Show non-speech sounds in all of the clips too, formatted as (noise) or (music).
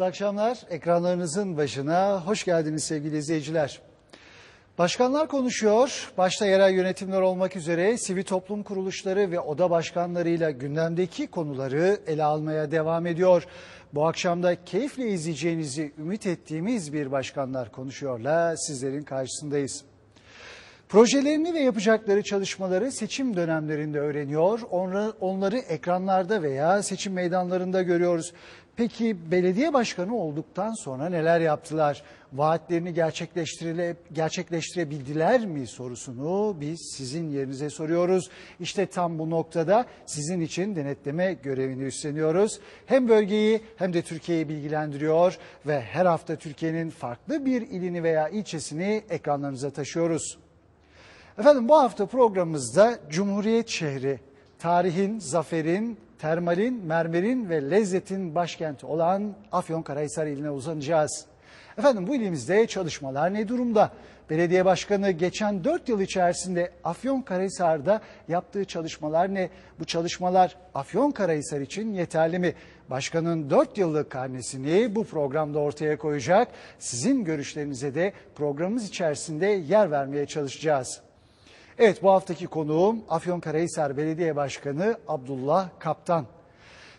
Mutlu akşamlar. Ekranlarınızın başına hoş geldiniz sevgili izleyiciler. Başkanlar konuşuyor. Başta yerel yönetimler olmak üzere sivil toplum kuruluşları ve oda başkanlarıyla gündemdeki konuları ele almaya devam ediyor. Bu akşam da keyifle izleyeceğinizi ümit ettiğimiz bir başkanlar konuşuyorla sizlerin karşısındayız. Projelerini ve yapacakları çalışmaları seçim dönemlerinde öğreniyor. Onları, ekranlarda veya seçim meydanlarında görüyoruz. Peki belediye başkanı olduktan sonra neler yaptılar? Vaatlerini gerçekleştirebildiler mi sorusunu biz sizin yerinize soruyoruz. İşte tam bu noktada sizin için denetleme görevini üstleniyoruz. Hem bölgeyi hem de Türkiye'yi bilgilendiriyor ve her hafta Türkiye'nin farklı bir ilini veya ilçesini ekranlarınıza taşıyoruz. Efendim bu hafta programımızda Cumhuriyet şehri, tarihin, zaferin, termalin, mermerin ve lezzetin başkenti olan Afyonkarahisar iline uzanacağız. Efendim bu ilimizde çalışmalar ne durumda? Belediye başkanı geçen 4 yıl içerisinde Afyonkarahisar'da yaptığı çalışmalar ne? Bu çalışmalar Afyonkarahisar için yeterli mi? Başkanın 4 yıllık karnesini bu programda ortaya koyacak. Sizin görüşlerinize de programımız içerisinde yer vermeye çalışacağız. Evet bu haftaki konuğum Afyonkarahisar Belediye Başkanı Abdullah Kaptan.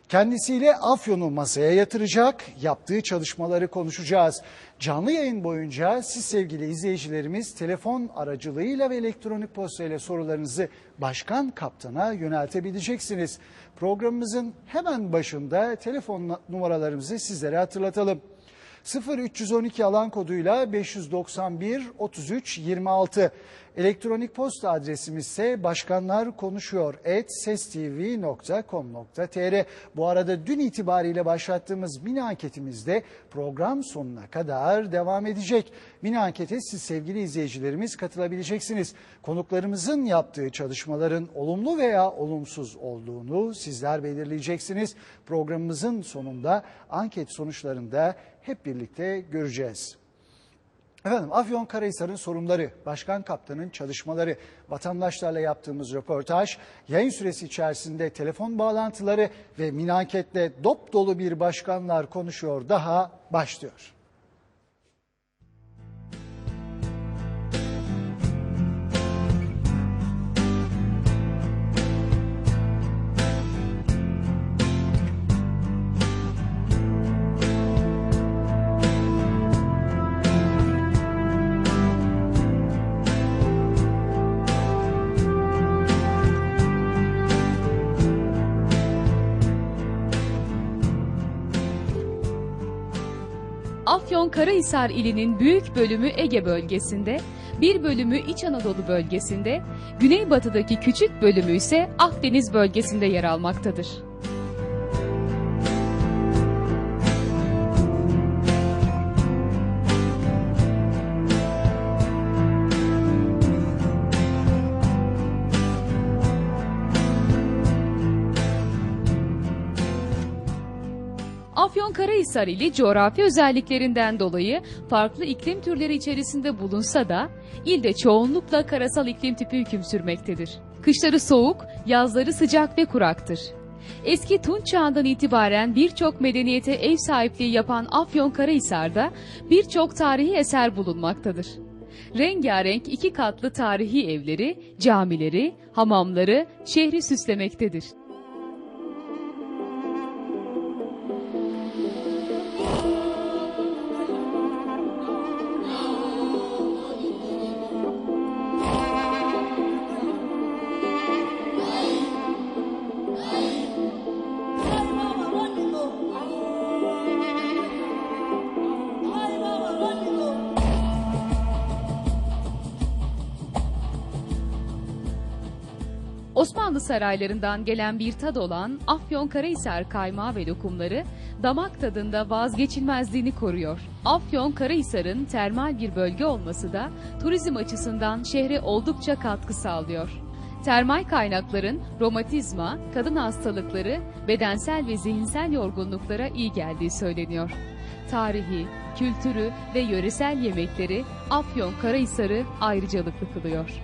Kendisiyle Afyon'u masaya yatıracak, yaptığı çalışmaları konuşacağız. Canlı yayın boyunca siz sevgili izleyicilerimiz telefon aracılığıyla ve elektronik postayla sorularınızı Başkan Kaptan'a yöneltebileceksiniz. Programımızın hemen başında telefon numaralarımızı sizlere hatırlatalım. 0312 alan koduyla 591 33 26. Elektronik posta adresimiz ise başkanlar konuşuyor sestv.com.tr. Bu arada dün itibariyle başlattığımız mini anketimizde program sonuna kadar devam edecek. Mini ankete siz sevgili izleyicilerimiz katılabileceksiniz. Konuklarımızın yaptığı çalışmaların olumlu veya olumsuz olduğunu sizler belirleyeceksiniz. Programımızın sonunda anket sonuçlarında hep birlikte göreceğiz. Efendim Afyonkarahisar'ın sorunları, Başkan Kaptan'ın çalışmaları, vatandaşlarla yaptığımız röportaj, yayın süresi içerisinde telefon bağlantıları ve minanketle dop dolu bir başkanlar konuşuyor daha başlıyor. Afyonkarahisar ilinin büyük bölümü Ege bölgesinde, bir bölümü İç Anadolu bölgesinde, güneybatıdaki küçük bölümü ise Akdeniz bölgesinde yer almaktadır. Afyonkarahisar ili coğrafi özelliklerinden dolayı farklı iklim türleri içerisinde bulunsa da ilde çoğunlukla karasal iklim tipi hüküm sürmektedir. Kışları soğuk, yazları sıcak ve kuraktır. Eski Tunç çağından itibaren birçok medeniyete ev sahipliği yapan Afyonkarahisar'da birçok tarihi eser bulunmaktadır. Rengarenk iki katlı tarihi evleri, camileri, hamamları şehri süslemektedir. Saraylarından gelen bir tad olan Afyonkarahisar kaymağı ve lokumları damak tadında vazgeçilmezliğini koruyor. Afyonkarahisar'ın termal bir bölge olması da turizm açısından şehre oldukça katkı sağlıyor. Termal kaynakların romatizma, kadın hastalıkları, bedensel ve zihinsel yorgunluklara iyi geldiği söyleniyor. Tarihi, kültürü ve yöresel yemekleri Afyonkarahisar'ı ayrıcalıklı kılıyor.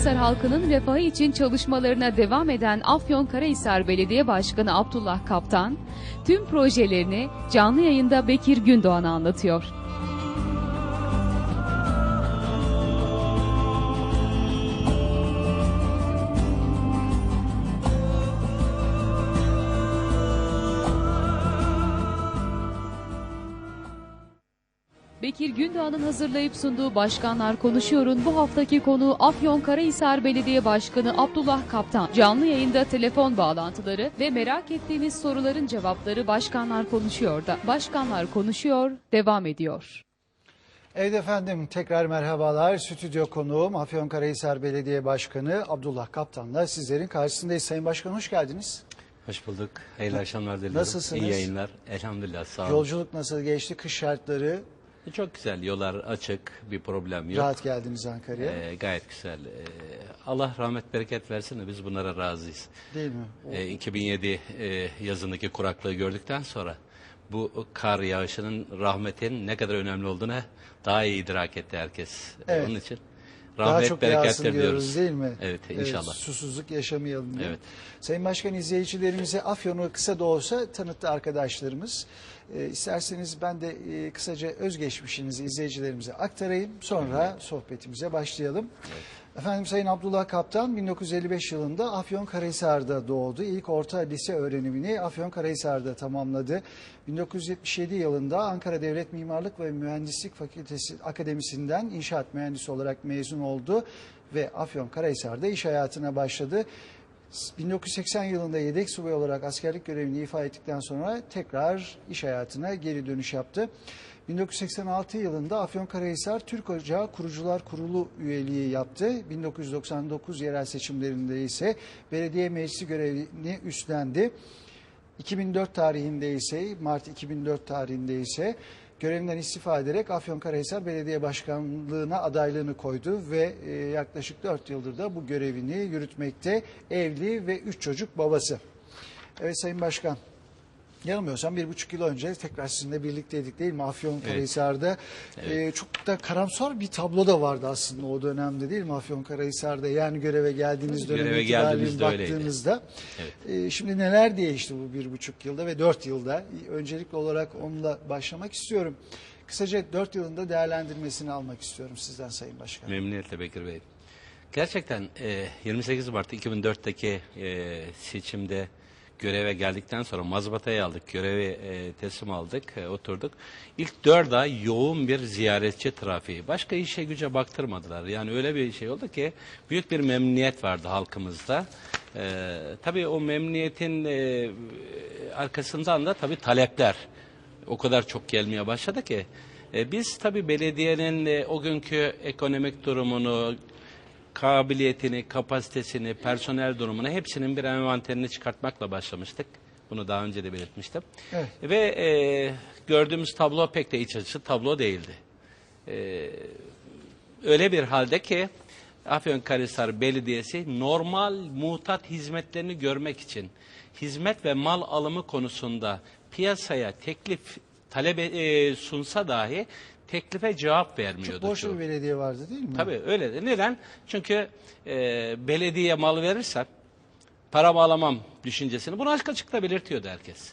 Afyonkarahisar halkının refahı için çalışmalarına devam eden Afyonkarahisar Belediye Başkanı Abdullah Kaptan, tüm projelerini canlı yayında Bekir Gündoğan'a anlatıyor. Gündoğan'ın hazırlayıp sunduğu Başkanlar Konuşuyor'un bu haftaki konuğu Afyonkarahisar Belediye Başkanı Abdullah Kaptan. Canlı yayında telefon bağlantıları ve merak ettiğiniz soruların cevapları Başkanlar Konuşuyor'da. Başkanlar Konuşuyor devam ediyor. Evet efendim tekrar merhabalar. Stüdyo konuğum Afyonkarahisar Belediye Başkanı Abdullah Kaptan'la sizlerin karşısındayız. Sayın Başkan hoş geldiniz. Hoş bulduk. Hayırlı akşamlar diliyorum. Nasılsınız? İyi yayınlar. Elhamdülillah sağ olun. Yolculuk nasıl geçti? Kış şartları Çok güzel. Yollar açık. Bir problem yok. rahat geldiniz Ankara'ya. Ee, gayet güzel. Ee, Allah rahmet bereket versin de biz bunlara razıyız. Değil mi? O- Ee, 2007 e, yazındaki kuraklığı gördükten sonra bu kar yağışının rahmetin ne kadar önemli olduğunu daha iyi idrak etti herkes. Ee, Evet. Onun için Daha rahmet çok yağsın berekettir diyoruz diyoruz. değil mi? Evet inşallah. susuzluk yaşamayalım diye. Evet. Sayın Başkan izleyicilerimize Afyon'u kısa da olsa tanıttı arkadaşlarımız. Ee, isterseniz ben de e, kısaca özgeçmişinizi izleyicilerimize aktarayım. Sonra sohbetimize başlayalım. Efendim Sayın Abdullah Kaptan 1955 yılında Afyonkarahisar'da doğdu. İlk orta lise öğrenimini Afyonkarahisar'da tamamladı. 1977 yılında Ankara Devlet Mimarlık ve Mühendislik Fakültesi Akademisi'nden inşaat mühendisi olarak mezun oldu ve Afyonkarahisar'da iş hayatına başladı. 1980 yılında yedek subay olarak askerlik görevini ifa ettikten sonra tekrar iş hayatına geri dönüş yaptı. 1986 yılında Afyonkarahisar Türk Ocağı Kurucular Kurulu üyeliği yaptı. 1999 yerel seçimlerinde ise belediye meclisi görevini üstlendi. 2004 tarihinde ise Mart 2004 tarihinde ise görevinden istifa ederek Afyonkarahisar Belediye Başkanlığına adaylığını koydu ve e, yaklaşık 4 yıldır da bu görevini yürütmekte evli ve 3 çocuk babası. Evet Sayın Başkan. Yanılmıyorsam bir buçuk yıl önce tekrar sizinle birlikteydik değil mi Afyonkarahisar'da? Ee, çok da karamsar bir tablo da vardı aslında o dönemde değil mi Afyonkarahisar'da? Yani göreve geldiğiniz dönem Göreve geldiğimizde öyleydi. baktığınızda. Ee, şimdi neler değişti bu bir buçuk yılda ve dört yılda? Öncelikli olarak onunla başlamak istiyorum. Kısaca dört yılında değerlendirmesini almak istiyorum sizden Sayın Başkan. Memnuniyetle Bekir Bey. Gerçekten e, 28 Mart 2004'teki e, seçimde göreve geldikten sonra mazbatayı aldık, görevi e, teslim aldık, e, oturduk. İlk dört ay yoğun bir ziyaretçi trafiği. Başka işe güce baktırmadılar. Yani öyle bir şey oldu ki büyük bir memnuniyet vardı halkımızda. E, tabii o memnuniyetin e, arkasından da tabii talepler o kadar çok gelmeye başladı ki. E, biz tabii belediyenin e, o günkü ekonomik durumunu, kabiliyetini, kapasitesini, personel durumunu hepsinin bir envanterini çıkartmakla başlamıştık. Bunu daha önce de belirtmiştim. Evet. Ve e, gördüğümüz tablo pek de iç açıcı tablo değildi. E, öyle bir halde ki Afyonkarahisar Belediyesi normal muhtat hizmetlerini görmek için hizmet ve mal alımı konusunda piyasaya teklif talep e, sunsa dahi teklife cevap vermiyordu. Çok borçlu bir belediye vardı değil mi? Tabii öyle de. Neden? Çünkü e, belediye mal verirsen para bağlamam düşüncesini bunu açık açık da belirtiyordu herkes.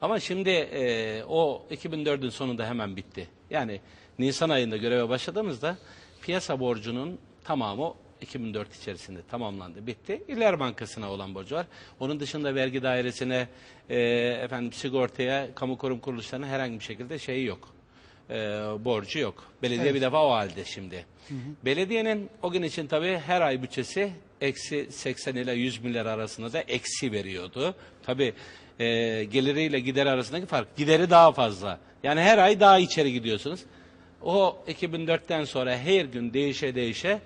Ama şimdi e, o 2004'ün sonunda hemen bitti. Yani Nisan ayında göreve başladığımızda piyasa borcunun tamamı 2004 içerisinde tamamlandı, bitti. İller Bankası'na olan borcu var. Onun dışında vergi dairesine, e, efendim sigortaya, kamu kurum kuruluşlarına herhangi bir şekilde şeyi yok e, borcu yok. Belediye Evet. bir defa o halde şimdi. Belediyenin o gün için tabii her ay bütçesi eksi 80 ile 100 milyar arasında da eksi veriyordu. Tabii e, geliriyle gideri arasındaki fark. Gideri daha fazla. Yani her ay daha içeri gidiyorsunuz. O 2004'ten sonra her gün değişe değişe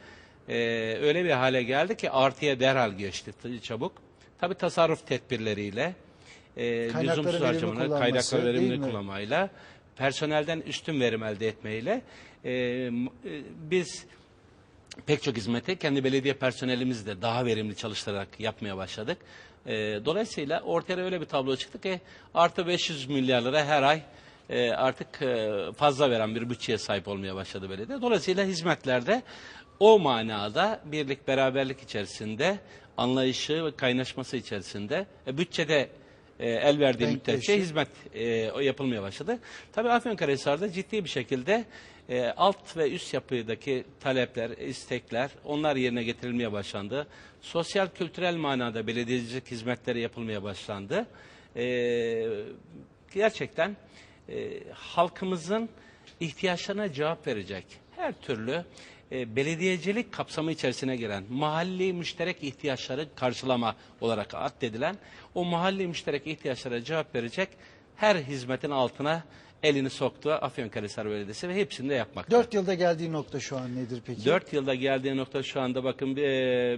e, öyle bir hale geldi ki artıya derhal geçti çabuk. Tabii tasarruf tedbirleriyle, e, lüzumsuz verimli harcamalar, kullanması, kaynakları verimli kullanmayla, personelden üstün verim elde etmeyle e, e, biz pek çok hizmeti kendi belediye personelimizi de daha verimli çalıştırarak yapmaya başladık. E, dolayısıyla ortaya öyle bir tablo çıktı ki artı 500 milyar lira her ay e, artık e, fazla veren bir bütçeye sahip olmaya başladı belediye. Dolayısıyla hizmetlerde o manada birlik beraberlik içerisinde anlayışı ve kaynaşması içerisinde e, bütçede e, el verdiği müddetçe hizmet e, yapılmaya başladı. Tabii Afyonkarahisar'da ciddi bir şekilde e, alt ve üst yapıdaki talepler, istekler onlar yerine getirilmeye başlandı. Sosyal kültürel manada belediyecilik hizmetleri yapılmaya başlandı. E, gerçekten e, halkımızın ihtiyaçlarına cevap verecek her türlü e, belediyecilik kapsamı içerisine giren mahalli müşterek ihtiyaçları karşılama olarak addedilen o mahalli müşterek ihtiyaçlara cevap verecek her hizmetin altına elini soktu Afyonkarahisar Belediyesi ve hepsini de yapmakta. 4 yılda geldiği nokta şu an nedir peki? 4 yılda geldiği nokta şu anda bakın bir,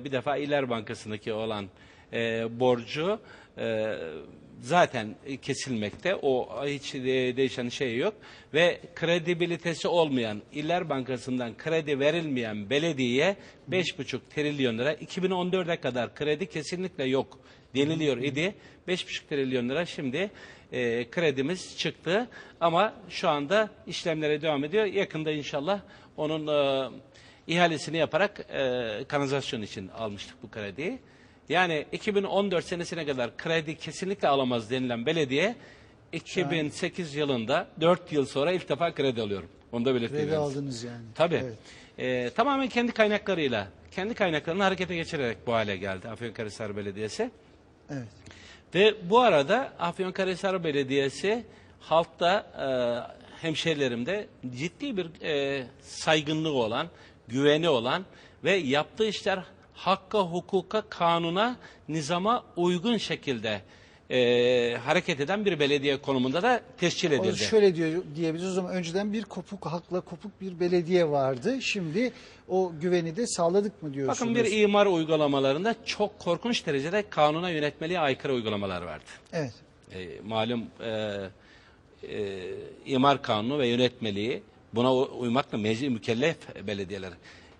bir defa İller Bankası'ndaki olan e, borcu e, zaten kesilmekte. O hiç de- değişen şey yok. Ve kredibilitesi olmayan İller Bankası'ndan kredi verilmeyen belediyeye 5,5 trilyon lira 2014'e kadar kredi kesinlikle yok deniliyor idi. 5,5 trilyon lira şimdi e, kredimiz çıktı ama şu anda işlemlere devam ediyor. Yakında inşallah onun e, ihalesini yaparak e, kanalizasyon için almıştık bu krediyi. Yani 2014 senesine kadar kredi kesinlikle alamaz denilen belediye 2008 yılında 4 yıl sonra ilk defa kredi alıyorum. Onu da belirteyim. Kredi aldınız yani. Tabii. Evet. Ee, tamamen kendi kaynaklarıyla, kendi kaynaklarını harekete geçirerek bu hale geldi Afyonkarahisar Belediyesi. evet. Ve bu arada Afyonkarahisar Belediyesi halkta e, hemşehrilerimde ciddi bir e, saygınlığı olan, güveni olan ve yaptığı işler hakka, hukuka, kanuna, nizama uygun şekilde e, hareket eden bir belediye konumunda da tescil O edildi. şöyle diyor diyebiliriz o zaman önceden bir kopuk hakla kopuk bir belediye vardı. Şimdi o güveni de sağladık mı diyorsunuz? Bakın bir imar uygulamalarında çok korkunç derecede kanuna yönetmeliğe aykırı uygulamalar vardı. Evet. E, malum e, e, imar kanunu ve yönetmeliği buna uymakla mecli mükellef belediyeler.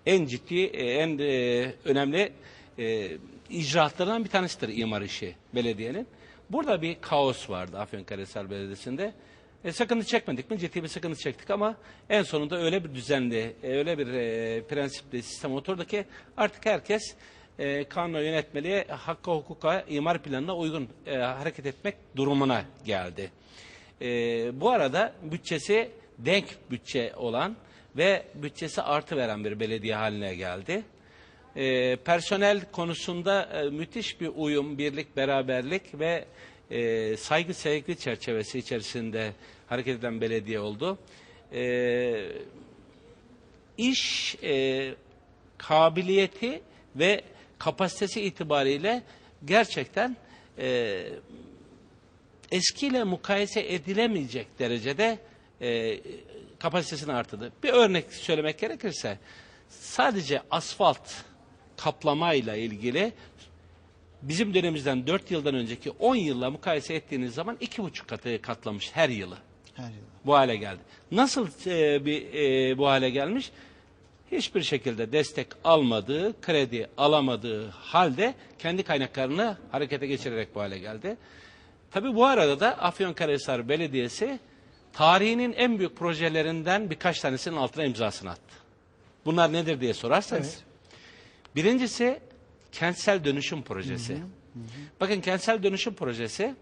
En ciddi, e, en e, önemli e, icraatlarından bir tanesidir imar işi belediyenin. Burada bir kaos vardı Afyonkarahisar Belediyesi'nde. E, sıkıntı çekmedik mi? Ciddi bir sıkıntı çektik ama en sonunda öyle bir düzenli, öyle bir e, prensipli sistem oturdu ki artık herkes kanuna yönetmeliğe, hakka hukuka, imar planına uygun hareket etmek durumuna geldi. Bu arada bütçesi denk bütçe olan ve bütçesi artı veren bir belediye haline geldi. E, personel konusunda e, müthiş bir uyum, birlik, beraberlik ve e, saygı sevgi çerçevesi içerisinde hareket eden belediye oldu. E, iş e, kabiliyeti ve kapasitesi itibariyle gerçekten e, eskiyle mukayese edilemeyecek derecede e, kapasitesini artırdı. Bir örnek söylemek gerekirse sadece asfalt kaplamayla ilgili bizim dönemimizden 4 yıldan önceki 10 yılla mukayese ettiğiniz zaman 2,5 katı katlamış her yılı Her yıl. bu hale geldi. Nasıl e, bir e, bu hale gelmiş? Hiçbir şekilde destek almadığı, kredi alamadığı halde kendi kaynaklarını harekete geçirerek bu hale geldi. Tabii bu arada da Afyonkarahisar Belediyesi tarihinin en büyük projelerinden birkaç tanesinin altına imzasını attı. Bunlar nedir diye sorarsanız. Evet. Birincisi kentsel dönüşüm projesi. Bakın kentsel dönüşüm projesi Ciddi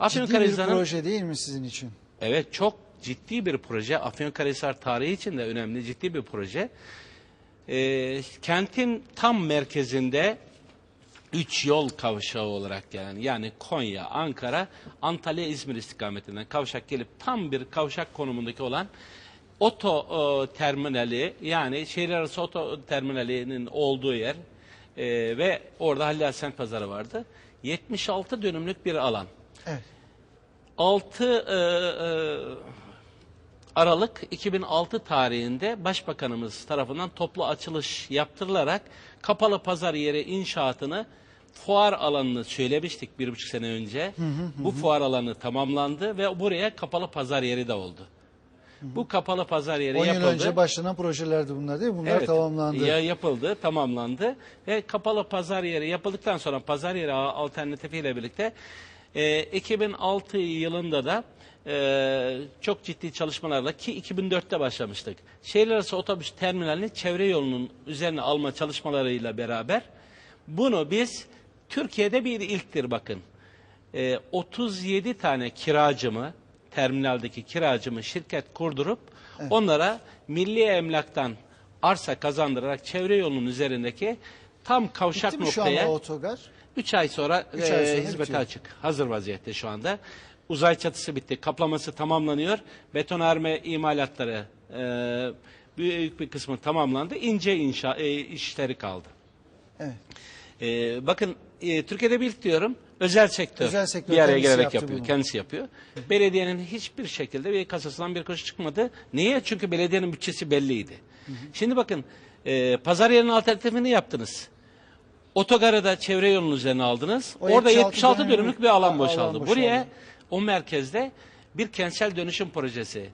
bir Afyonkarahisar'ın proje değil mi sizin için? Evet çok ciddi bir proje. Afyonkarahisar tarihi için de önemli ciddi bir proje. Ee, kentin tam merkezinde üç yol kavşağı olarak gelen yani Konya, Ankara, Antalya, İzmir istikametinden kavşak gelip tam bir kavşak konumundaki olan oto e, terminali yani şehir arası oto terminalinin olduğu yer e, ve orada Halil Sent Pazarı vardı. 76 dönümlük bir alan. Evet. 6 e, e, Aralık 2006 tarihinde Başbakanımız tarafından toplu açılış yaptırılarak kapalı pazar yeri inşaatını fuar alanını söylemiştik bir buçuk sene önce. Bu fuar alanı tamamlandı ve buraya kapalı pazar yeri de oldu. Bu kapalı pazar yeri 10 yıl yapıldı. önce başlanan projelerdi bunlar değil mi? Bunlar Evet, tamamlandı. Ya yapıldı, tamamlandı ve kapalı pazar yeri yapıldıktan sonra pazar yeri alternatifiyle birlikte e, 2006 yılında da e, çok ciddi çalışmalarla ki 2004'te başlamıştık. Şehirler arası otobüs terminalini çevre yolunun üzerine alma çalışmalarıyla beraber bunu biz Türkiye'de bir ilktir bakın. E, 37 tane kiracımı, terminaldeki kiracımı şirket kurdurup onlara milli emlaktan arsa kazandırarak çevre yolunun üzerindeki tam kavşak Bitti noktaya anda otogar? 3 ay sonra, Üç ay e, sonra hizmete bitiyor. açık. Hazır vaziyette şu anda. Uzay çatısı bitti. Kaplaması tamamlanıyor. Betonarme imalatları e, büyük bir kısmı tamamlandı. İnce inşa e, işleri kaldı. Evet. E, bakın e, Türkiye'de bir diyorum. Özel sektör, Özel sektör bir araya gelerek yapıyor. bunu. Kendisi yapıyor. Belediyenin hiçbir şekilde bir kasasından bir kuruş çıkmadı. Niye? Çünkü belediyenin bütçesi belliydi. Şimdi bakın e, pazar yerinin alternatifini yaptınız. Otogarı da çevre yolunun üzerine aldınız. O Orada 76 76 dönümlük dönümlük bir alan alan boşaldı. boşaldı. Buraya o merkezde bir kentsel dönüşüm projesi.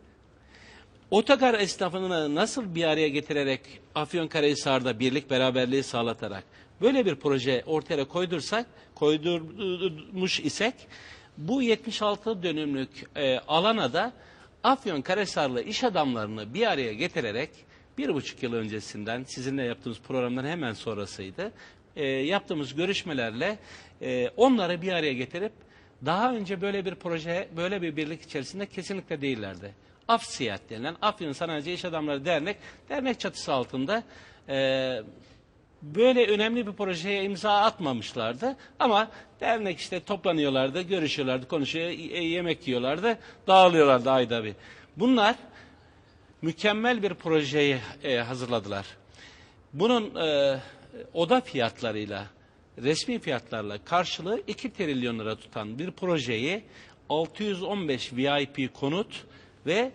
Otogar esnafını nasıl bir araya getirerek Afyonkarahisar'da birlik beraberliği sağlatarak böyle bir proje ortaya koydursak, koydurmuş isek bu 76 dönümlük e, alana da Afyonkarahisarlı iş adamlarını bir araya getirerek bir buçuk yıl öncesinden sizinle yaptığımız programdan hemen sonrasıydı. E, yaptığımız görüşmelerle e, onları bir araya getirip daha önce böyle bir proje, böyle bir birlik içerisinde kesinlikle değillerdi. AFSİAD denilen Afyon Sanayici İş Adamları Dernek, dernek çatısı altında e, böyle önemli bir projeye imza atmamışlardı. Ama dernek işte toplanıyorlardı, görüşüyorlardı, konuşuyor, e, yemek yiyorlardı, dağılıyorlardı ayda bir. Bunlar mükemmel bir projeyi e, hazırladılar. Bunun e, oda fiyatlarıyla, resmi fiyatlarla karşılığı 2 trilyon lira tutan bir projeyi 615 VIP konut ve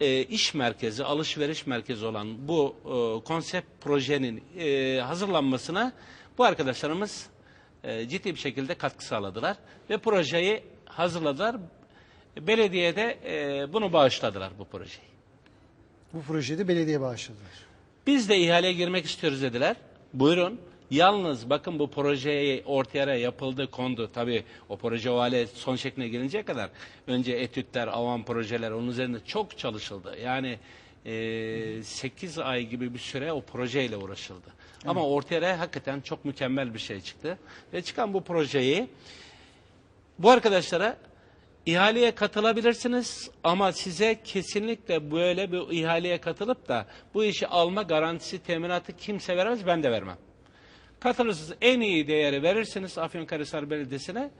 e, iş merkezi, alışveriş merkezi olan bu e, konsept projenin e, hazırlanmasına bu arkadaşlarımız e, ciddi bir şekilde katkı sağladılar ve projeyi hazırladılar. Belediyede e, bunu bağışladılar bu projeyi. Bu projede belediye bağışladılar. Biz de ihaleye girmek istiyoruz dediler. Buyurun. Yalnız bakın bu projeyi ortaya yapıldı, kondu. Tabii o proje o hale son şekline gelinceye kadar önce etütler, avan projeler onun üzerinde çok çalışıldı. Yani e, 8 ay gibi bir süre o projeyle uğraşıldı. Ama ortaya hakikaten çok mükemmel bir şey çıktı. Ve çıkan bu projeyi bu arkadaşlara ihaleye katılabilirsiniz ama size kesinlikle böyle bir ihaleye katılıp da bu işi alma garantisi teminatı kimse veremez ben de vermem. Katılırsınız en iyi değeri verirsiniz Afyonkarahisar Belediyesi'ne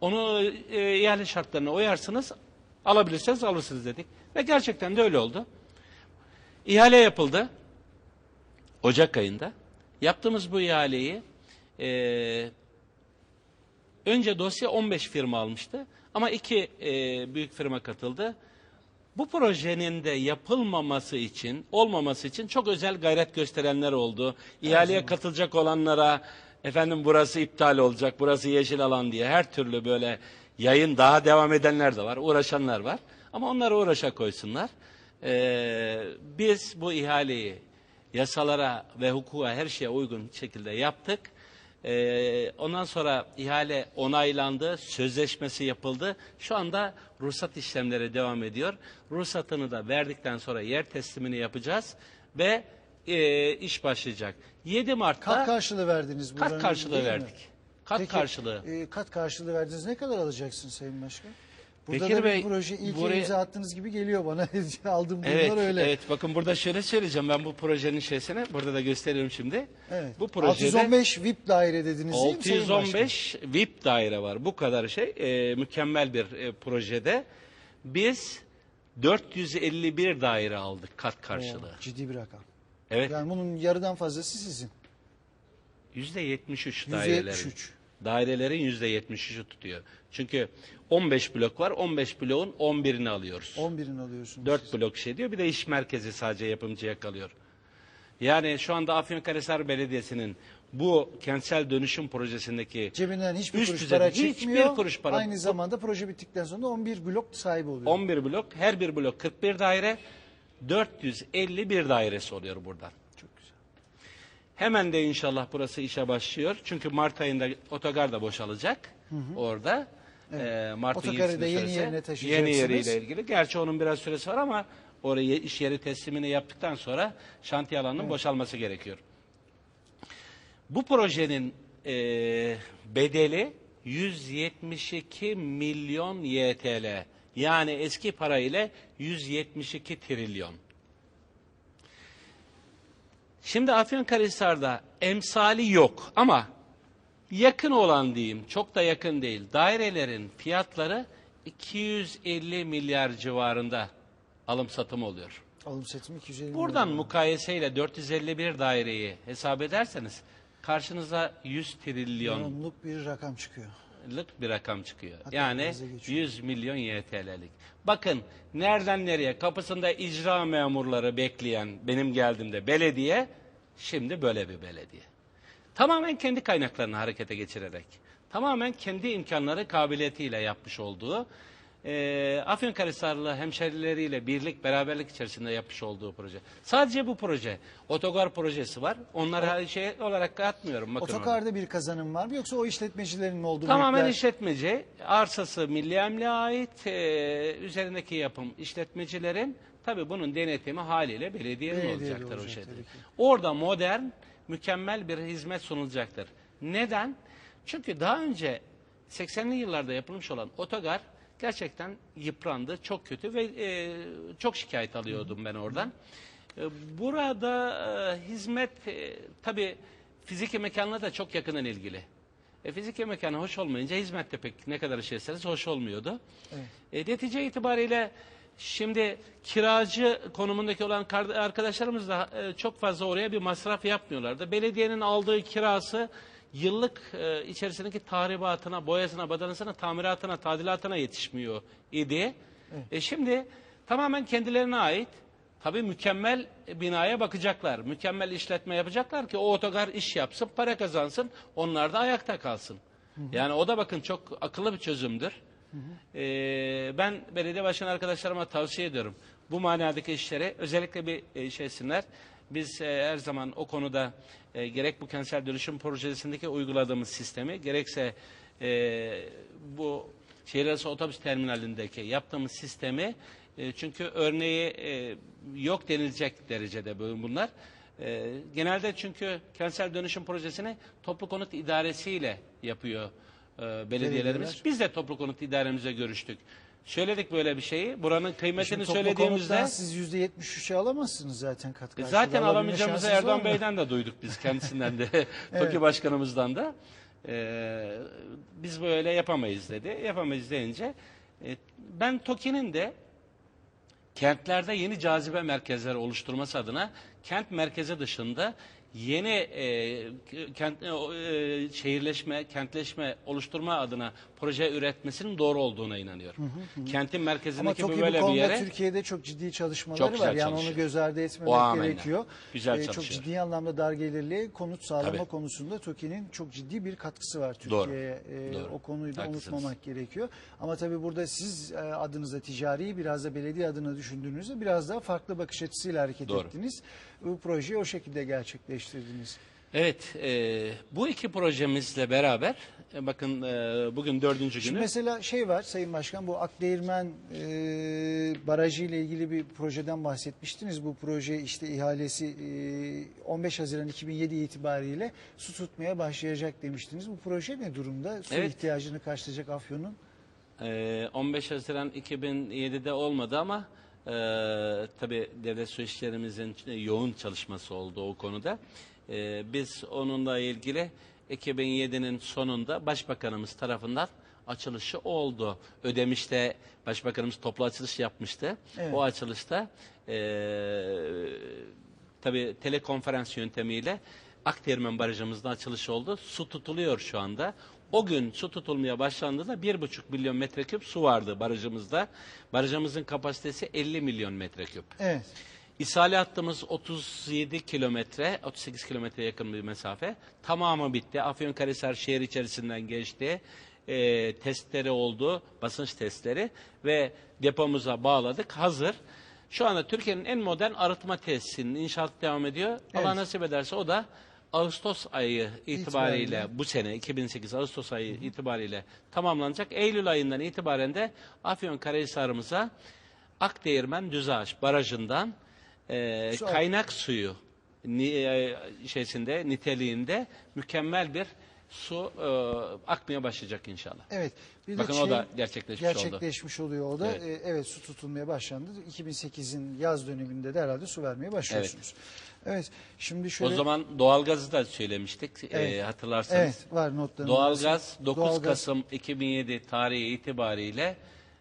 onu e, ihale şartlarına uyarsınız alabilirseniz alırsınız dedik. Ve gerçekten de öyle oldu. İhale yapıldı. Ocak ayında. Yaptığımız bu ihaleyi e, Önce dosya 15 firma almıştı ama iki e, büyük firma katıldı. Bu projenin de yapılmaması için, olmaması için çok özel gayret gösterenler oldu. İhaleye katılacak olanlara efendim burası iptal olacak, burası yeşil alan diye her türlü böyle yayın daha devam edenler de var, uğraşanlar var. Ama onları uğraşa koysunlar. Ee, biz bu ihaleyi yasalara ve hukuka her şeye uygun şekilde yaptık. Ee, ondan sonra ihale onaylandı, sözleşmesi yapıldı. Şu anda ruhsat işlemleri devam ediyor. Ruhsatını da verdikten sonra yer teslimini yapacağız ve e, iş başlayacak. 7 Mart'ta Kat karşılığı verdiniz. kat karşılığı değil mi? verdik. Kat Peki, karşılığı. e, kat karşılığı verdiniz. Ne kadar alacaksın Sayın Başkan? Burada Bekir da bir Bey, proje ilk buraya- imza attığınız gibi geliyor bana. (laughs) Aldığım Evet, bunlar öyle. evet. Bakın burada şöyle söyleyeceğim. Ben bu projenin şeysini burada da gösteriyorum şimdi. Evet. Bu projede 615 VIP daire dediniz değil mi Sayın Başkan? 615 VIP daire var. Bu kadar şey. e, mükemmel bir e, projede. Biz 451 daire aldık kat karşılığı. Oo, ciddi bir rakam. Evet. Yani bunun yarıdan fazlası sizin. %73 %73. Dairelerin. Dairelerin %73'ü tutuyor. Çünkü 15 blok var. 15 bloğun 11'ini alıyoruz. 11'ini alıyorsunuz. 4 siz. blok şey diyor. Bir de iş merkezi sadece yapımcıya kalıyor. Yani şu anda Afyonkarahisar Belediyesi'nin bu kentsel dönüşüm projesindeki Cebinden hiçbir Üst kuruş para hiçbir çıkmıyor. kuruş para- Aynı zamanda proje bittikten sonra 11 blok sahibi oluyor. 11 blok, her bir blok 41 daire, 451 dairesi oluyor buradan. Hemen de inşallah burası işe başlıyor. Çünkü Mart ayında otogar da boşalacak orada. E, Mart'ın Otogarı 7'sinde da yeni yerine Yeni taşıyacaksınız. yeriyle ilgili. Gerçi onun biraz süresi var ama orayı iş yeri teslimini yaptıktan sonra şantiye alanının boşalması gerekiyor. Bu projenin e, bedeli 172 milyon YTL. Yani eski para ile 172 trilyon. Şimdi Afyonkarahisar'da emsali yok ama yakın olan diyeyim, çok da yakın değil. Dairelerin fiyatları 250 milyar civarında alım satım oluyor. Alım satımı 250 Buradan milyon. mukayeseyle 451 daireyi hesap ederseniz karşınıza 100 trilyonluk Milyonluk bir rakam çıkıyor. Bir rakam çıkıyor. Hatta yani fazla geçiyor. 100 milyon YTL'lik. Bakın nereden nereye kapısında icra memurları bekleyen benim geldiğimde belediye şimdi böyle bir belediye. Tamamen kendi kaynaklarını harekete geçirerek, tamamen kendi imkanları kabiliyetiyle yapmış olduğu, e, Afyonkarahisarlı hemşerileriyle birlik, beraberlik içerisinde yapmış olduğu proje. Sadece bu proje, otogar projesi var. Onları şey olarak katmıyorum. Bakın ona. Otokarda bir kazanım var mı yoksa o işletmecilerin mi olduğu Tamamen mülkler- işletmeci, arsası Milli Emlak'a ait, e, üzerindeki yapım işletmecilerin, tabii bunun denetimi haliyle belediyenin Belediyede olacaktır o olacak şeyde. tabii ki. Orada modern, mükemmel bir hizmet sunulacaktır. Neden? Çünkü daha önce 80'li yıllarda yapılmış olan otogar gerçekten yıprandı, çok kötü ve e, çok şikayet alıyordum ben oradan. E, burada e, hizmet e, tabii fiziki mekanla da çok yakından ilgili. E, fiziki mekanı hoş olmayınca hizmette pek ne kadar şey etseniz hoş olmuyordu. E, netice itibariyle şimdi kiracı konumundaki olan arkadaşlarımız da e, çok fazla oraya bir masraf yapmıyorlardı. Belediyenin aldığı kirası yıllık e, içerisindeki tahribatına, boyasına, badanasına, tamiratına, tadilatına yetişmiyor idi. E, şimdi tamamen kendilerine ait Tabii mükemmel binaya bakacaklar. Mükemmel işletme yapacaklar ki o otogar iş yapsın, para kazansın. Onlar da ayakta kalsın. Yani o da bakın çok akıllı bir çözümdür. Ee, ben belediye başkan arkadaşlarıma tavsiye ediyorum. Bu manadaki işlere özellikle bir e, şey etsinler. Biz e, her zaman o konuda e, gerek bu kentsel dönüşüm projesindeki uyguladığımız sistemi gerekse e, bu şehir arası otobüs terminalindeki yaptığımız sistemi e, çünkü örneği e, yok denilecek derecede bu- bunlar. E, genelde çünkü kentsel dönüşüm projesini toplu konut idaresiyle yapıyor e, belediyelerimiz. Belediyeler. Biz de toplu konut idaremizle görüştük. Söyledik böyle bir şeyi. Buranın kıymetini Şimdi söylediğimizde siz %73'ü alamazsınız zaten kat e. Zaten alamayacağımızı Erdoğan? Bey'den de duyduk biz kendisinden de. (laughs) (laughs) TOKİ Başkanımızdan da. Ee, biz böyle yapamayız dedi. Yapamayız deyince e, ben TOKİ'nin de kentlerde yeni cazibe merkezleri oluşturması adına kent merkezi dışında yeni e, kent, e, şehirleşme, kentleşme oluşturma adına proje üretmesinin doğru olduğuna inanıyorum. Kentin Ama merkezindeki TOKİ bu bu böyle bir yere Türkiye'de çok ciddi çalışmaları Çok var. Yani onu göz ardı etmemek O amenna. gerekiyor. Güzel Ee, çok ciddi anlamda dar gelirli konut sağlama Tabii. konusunda TOKİ'nin çok ciddi bir katkısı var. Türkiye'ye. Ee, Doğru. O konuyu da Haklısınız. unutmamak gerekiyor. Ama tabii burada siz e, adınıza ticari biraz da belediye adına düşündüğünüzde biraz daha farklı bakış açısıyla hareket Doğru. ettiniz. Bu projeyi o şekilde gerçekleştirdiniz. Evet, e, bu iki projemizle beraber, e, bakın e, bugün dördüncü Şimdi günü. mesela şey var Sayın Başkan bu Akdeğirmen e, barajı ile ilgili bir projeden bahsetmiştiniz. Bu proje işte ihalesi e, 15 Haziran 2007 itibariyle su tutmaya başlayacak demiştiniz. Bu proje ne durumda? Su Evet. ihtiyacını karşılayacak Afyon'un. E, 15 Haziran 2007'de olmadı ama e, tabii devlet su işlerimizin yoğun çalışması oldu o konuda. E, biz onunla ilgili 2007'nin sonunda Başbakanımız tarafından açılışı oldu. Ödemiş'te Başbakanımız toplu açılış yapmıştı. Evet. O açılışta e, tabii telekonferans yöntemiyle Akdermen Barajımızda açılış oldu. Su tutuluyor şu anda. O gün su tutulmaya başlandığında 1,5 milyon metreküp su vardı barajımızda. Barajımızın kapasitesi 50 milyon metreküp. Evet. İshali hattımız 37 kilometre, 38 kilometre yakın bir mesafe. Tamamı bitti. Afyonkarahisar şehir içerisinden geçti. Ee, testleri oldu, basınç testleri ve depomuza bağladık. Hazır. Şu anda Türkiye'nin en modern arıtma tesisinin inşaat devam ediyor. Allah Evet. nasip ederse o da Ağustos ayı itibariyle İtibariyle. bu sene 2008 Ağustos ayı itibariyle tamamlanacak. Eylül ayından itibaren de Afyonkarahisar'ımıza Akdeğirmen Düzağaç Barajı'ndan e, Su- kaynak suyu ni, e, şeysinde niteliğinde mükemmel bir su e, akmaya başlayacak inşallah. Evet. Bir de Bakın şey- o da gerçekleşmiş, oldu. gerçekleşmiş oluyor o da. Evet. Evet. evet su tutulmaya başlandı. 2008'in yaz döneminde de herhalde su vermeye başlıyorsunuz. Evet. Şimdi şöyle O zaman doğalgazı da söylemiştik Evet. e, hatırlarsanız. Evet, var notlarım. Doğalgaz 9 Doğalgaz- Kasım 2007 tarihi itibariyle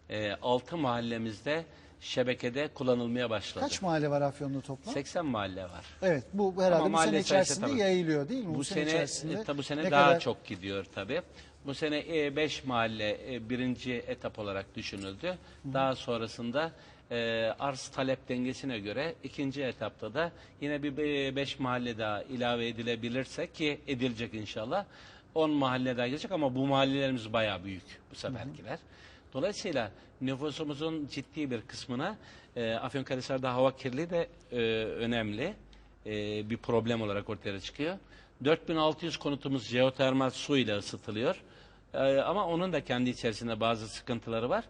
e, 6 mahallemizde şebekede kullanılmaya başladı. Kaç mahalle var Afyon'da toplam? 80 mahalle var. Evet. Bu herhalde Ama bu mahalle sene sayısı içerisinde tabii. yayılıyor değil mi? Bu, sene e, tabi bu sene ne daha kadar- çok gidiyor tabii. Bu sene 5 mahalle e, birinci etap olarak düşünüldü. Daha sonrasında e, arz talep dengesine göre ikinci etapta da yine bir 5 mahalle daha ilave edilebilirse ki edilecek inşallah. 10 mahalle daha gelecek ama bu mahallelerimiz bayağı büyük bu seferkiler. Dolayısıyla nüfusumuzun ciddi bir kısmına e, Afyonkarahisar'da hava kirliliği de e, önemli e, bir problem olarak ortaya çıkıyor. 4600 konutumuz jeotermal su ile ısıtılıyor. E, ama onun da kendi içerisinde bazı sıkıntıları var.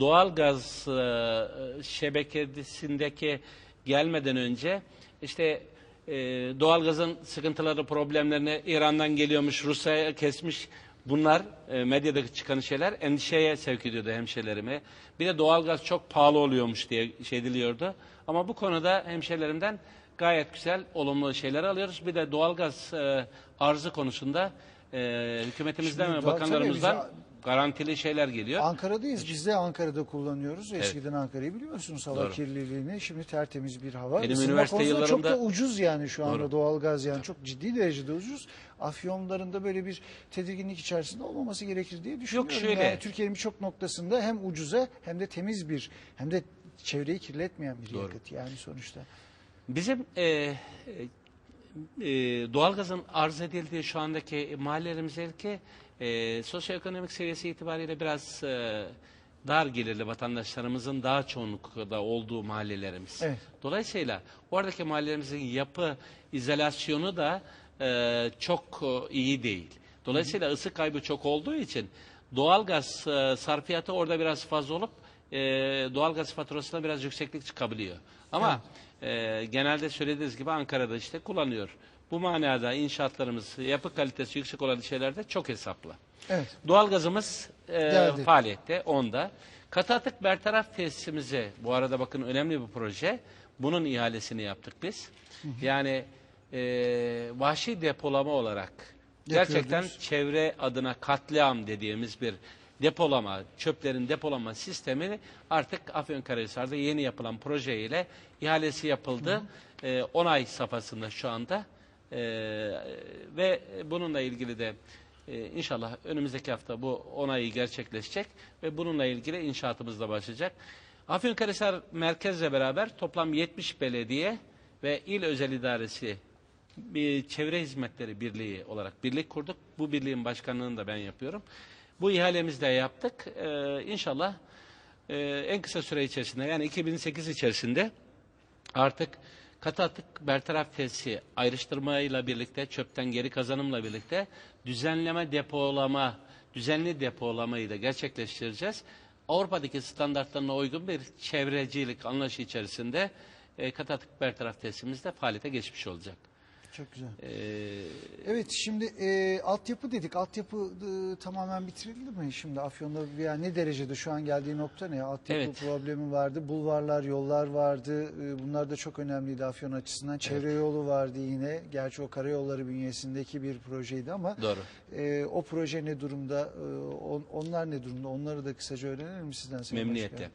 Doğalgaz e, şebekesindeki gelmeden önce işte e, doğalgazın sıkıntıları, problemlerini İran'dan geliyormuş, Rusya'ya kesmiş. Bunlar e, medyadaki çıkan şeyler endişeye sevk ediyordu hemşerilerimi. Bir de doğalgaz çok pahalı oluyormuş diye şey ediliyordu. Ama bu konuda hemşerilerimden gayet güzel, olumlu şeyler alıyoruz. Bir de doğalgaz e, arzı konusunda e, hükümetimizden Şimdi ve bakanlarımızdan garantili şeyler geliyor. Ankara'dayız. Biz de Ankara'da kullanıyoruz. Eskiden Ankara'yı biliyorsunuz hava Doğru. kirliliğini. Şimdi tertemiz bir hava. Benim Isınma üniversite konusunda çok da yıllarımda- ucuz yani şu anda Doğru. doğalgaz yani çok ciddi derecede ucuz. Afyonlarında böyle bir tedirginlik içerisinde olmaması gerekir diye düşünüyorum. şöyle. Yani Türkiye'nin birçok noktasında hem ucuza hem de temiz bir hem de çevreyi kirletmeyen bir Doğru. yakıt yani sonuçta. Bizim e, e, e, doğalgazın arz edildiği şu andaki mahallelerimizde e, sosyoekonomik seviyesi itibariyle biraz e, dar gelirli vatandaşlarımızın daha çoğunlukda olduğu mahallelerimiz. Evet. Dolayısıyla oradaki mahallelerimizin yapı izolasyonu da e, çok e, iyi değil. Dolayısıyla ısı kaybı çok olduğu için doğalgaz e, sarfiyatı orada biraz fazla olup e, doğalgaz faturasına biraz yükseklik çıkabiliyor. Ama e, genelde söylediğiniz gibi Ankara'da işte kullanıyor. Bu manada inşaatlarımız yapı kalitesi yüksek olan şeylerde çok hesaplı. Evet. Doğalgazımız e, Geldi. faaliyette onda. Katı atık bertaraf tesisimizi bu arada bakın önemli bir proje. Bunun ihalesini yaptık biz. Yani e, vahşi depolama olarak gerçekten Yapıyordunuz. çevre adına katliam dediğimiz bir depolama, çöplerin depolama sistemini artık Afyonkarahisar'da yeni yapılan projeyle ihalesi yapıldı. E, onay safhasında şu anda. E, ve bununla ilgili de e, inşallah önümüzdeki hafta bu onayı gerçekleşecek ve bununla ilgili inşaatımız da başlayacak. Afyonkarahisar merkezle beraber toplam 70 belediye ve il özel idaresi bir çevre hizmetleri birliği olarak birlik kurduk. Bu birliğin başkanlığını da ben yapıyorum. Bu ihalemizi de yaptık. Ee, inşallah e, en kısa süre içerisinde yani 2008 içerisinde artık katı atık bertaraf tesisi ayrıştırmayla birlikte çöpten geri kazanımla birlikte düzenleme depolama düzenli depolamayı da gerçekleştireceğiz. Avrupa'daki standartlarına uygun bir çevrecilik anlayışı içerisinde e, katı atık bertaraf tesisimiz de faaliyete geçmiş olacak. Çok güzel. Ee, Evet şimdi e, altyapı dedik. Altyapı e, tamamen bitirildi mi şimdi Afyon'da yani ne derecede şu an geldiği nokta ne? Altyapı Evet. problemi vardı. Bulvarlar, yollar vardı. E, bunlar da çok önemliydi Afyon açısından. Çevre yolu vardı yine. Gerçi o karayolları bünyesindeki bir projeydi ama Doğru. e, o proje ne durumda? E, on- onlar ne durumda? Onları da kısaca öğrenelim mi sizden Memnuniyetle. Başkan?